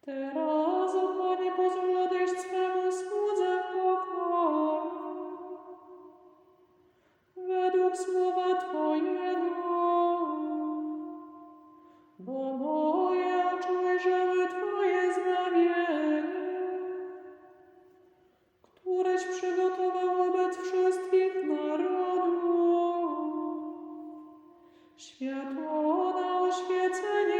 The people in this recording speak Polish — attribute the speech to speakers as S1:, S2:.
S1: Teraz, o Panie, pozwól odejść swemu słudze w pokoju. Według słowa Twojego, bo moje oczy ujrzały Twoje zbawienie, któreś przygotował wobec wszystkich narodów. Światło na oświecenie